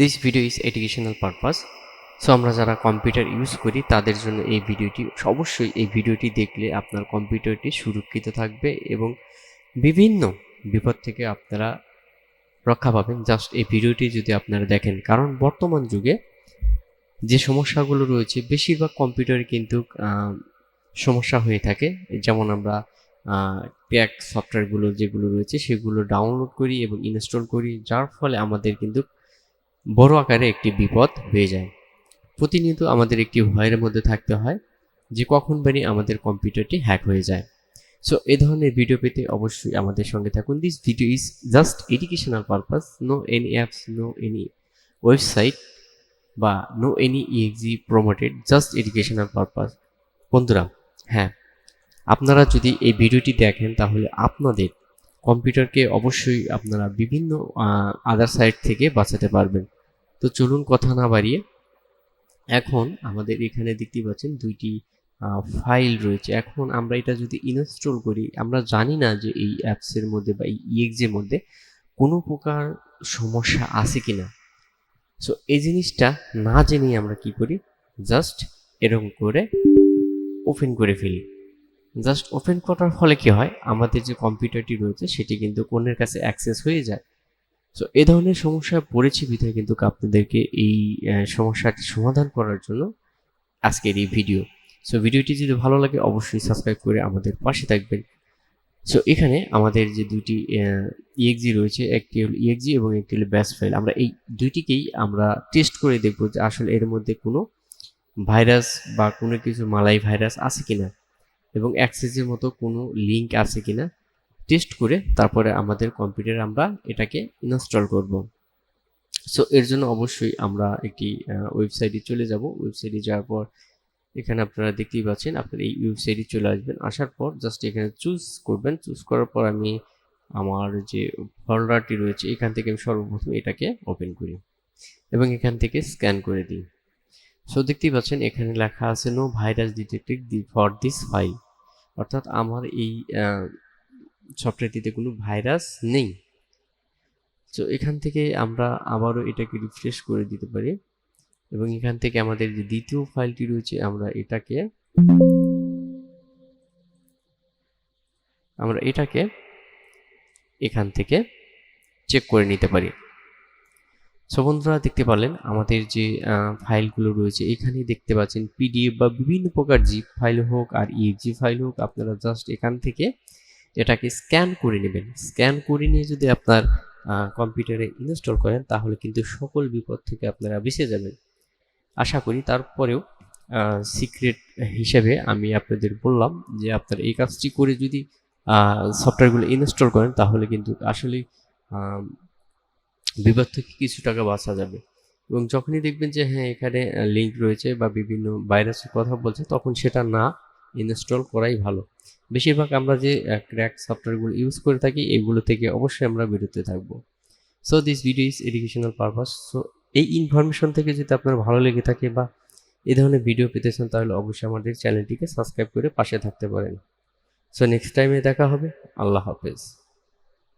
This video is educational purpose so আমরা যারা computer use করি, তাদের জন্য এই ভিডিওটি অবশ্যই এই ভিডিওটি দেখলে আপনার কম্পিউটারটি সুরক্ষিত থাকবে এবং বিভিন্ন বিপদ থেকে আপনারা রক্ষা পাবেন। জাস্ট এই ভিডিওটি যদি আপনারা দেখেন, কারণ বর্তমান যুগে যে সমস্যাগুলো রয়েছে, বেশিরভাগ কম্পিউটারে কিন্তু সমস্যা হয়ে থাকে। যেমন আমরা ক্র্যাক সফটওয়্যারগুলো যেগুলো রয়েছে, সেগুলো ডাউনলোড করি এবং ইনস্টল করি, যার ফলে আমাদের কিন্তু বড় আকারে একটি বিপদ হয়ে যায়। প্রতিনিয়ত আমাদের একটি ভয়ের মধ্যে থাকতে হয় যে কখন বানি আমাদের কম্পিউটারটি হ্যাক হয়ে যায়। সো এই ধরনের ভিডিও পেতে অবশ্যই আমাদের সঙ্গে থাকুন। This video is just educational purpose no any apps no any website বা no any EXE promoted just educational purpose বন্ধুরা হ্যাঁ আপনারা যদি এই ভিডিওটি দেখেন, তাহলে আপনাদের কম্পিউটারকে অবশ্যই আপনারা বিভিন্ন আদার সাইট থেকে বাঁচাতে পারবেন। তো চলুন কথা না বাড়িয়ে, এখন আমাদের এখানে দেখতে পাচ্ছেন দুইটি ফাইল রয়েছে। এখন আমরা এটা যদি ইনস্টল করি, আমরা জানি না যে এই অ্যাপসের মধ্যে বা এই ইএক্সের মধ্যে কোনো প্রকার সমস্যা আছে কিনা। সো এই জিনিসটা না জেনেই আমরা কি করি? জাস্ট এরকম করে ওপেন করে ফেলি। জাস্ট ওপেন করার ফলে কি হয়? আমাদের যে কম্পিউটারটি রয়েছে, সেটি কিন্তু কোনের কাছে অ্যাক্সেস হয়ে যায়? সো এ ধরনের সমস্যায় পড়েছি বিধায় কিন্তু আপনাদেরকে এই সমস্যাটি সমাধান করার জন্য আজকের এই ভিডিও। সো ভিডিওটি যদি ভালো লাগে অবশ্যই সাবস্ক্রাইব করে আমাদের পাশে থাকবেন। সো এখানে আমাদের যে দুটি ইএক্সি রয়েছে, একটি হল ইএক্সি এবং একটি হল ব্যাস ফাইল আমরা এই দুইটিকেই আমরা টেস্ট করে দেখব যে আসলে এর মধ্যে কোনো ভাইরাস বা কোনো কিছু মালাই ভাইরাস আছে কিনা এবং অ্যাক্সেসের মতো কোনো লিঙ্ক আছে কিনা। টেস্ট করে তারপরে আমাদের কম্পিউটারে আমরা এটাকে ইনস্টল করব। সো এর জন্য অবশ্যই আমরা একটি ওয়েবসাইটে চলে যাব। ওয়েবসাইটে যাওয়ার পর এখানে আপনারা দেখতেই পাচ্ছেন, আপনার এই ওয়েবসাইটে চলে আসবেন। আসার পর জাস্ট এখানে চুজ করবেন। চুজ করার পর আমি আমার যে ফোল্ডারটি রয়েছে, এখান থেকে আমি সর্বপ্রথম এটাকে ওপেন করি এবং এখান থেকে স্ক্যান করে দিই। সো দেখতেই পাচ্ছেন এখানে লেখা আছে no virus detected the for this file অর্থাৎ আমার এই সফটওয়্যারটিতে কোনো ভাইরাস নেই। তো এখান থেকে আমরা আবারও এটাকে রিফ্রেশ করে দিতে পারি এবং এখান থেকে আমাদের যে দ্বিতীয় ফাইলটি রয়েছে, আমরা এটাকে আমরা এটাকে এখান থেকে চেক করে নিতে পারি। সো বন্ধুরা দেখতে পারলেন, আমাদের যে ফাইলগুলো রয়েছে এখানে দেখতে পাচ্ছেন পিডিএফ বা বিভিন্ন প্রকার জিপ ফাইল হোক আর ইএক্সি ফাইল হোক, আপনারা জাস্ট এখান থেকে এটাকে স্ক্যান করে নেবেন। স্ক্যান করে নিয়ে যদি আপনার কম্পিউটারে ইনস্টল করেন, তাহলে কিন্তু সকল বিপদ থেকে আপনারা বেঁচে যাবেন। আশা করি তারপরেও সিক্রেট হিসেবে আমি আপনাদের বললাম যে আপনার এই কাজটি করে যদি সফটওয়্যারগুলো ইনস্টল করেন, তাহলে কিন্তু আসলে বিপদ থেকে কিছু টাকা বাঁচা যাবে। এবং যখনই দেখবেন যে হ্যাঁ এখানে লিঙ্ক রয়েছে বা বিভিন্ন ভাইরাসের কথা বলছে, তখন সেটা না ইনস্টল করাই ভালো। বেশিরভাগ আমরা যে ক্র্যাক সফটওয়্যারগুলো ইউজ করে থাকি, এগুলো থেকে অবশ্যই আমরা বেরোতে থাকব। So this video is educational purpose so এই ইনফরমেশন থেকে যদি আপনার ভালো লেগে থাকে বা এই ধরনের ভিডিও পেতে চান, তাহলে অবশ্যই আমাদের চ্যানেলটিকে সাবস্ক্রাইব করে পাশে থাকতে পারেন। সো নেক্সট টাইমে দেখা হবে। আল্লাহ হাফেজ।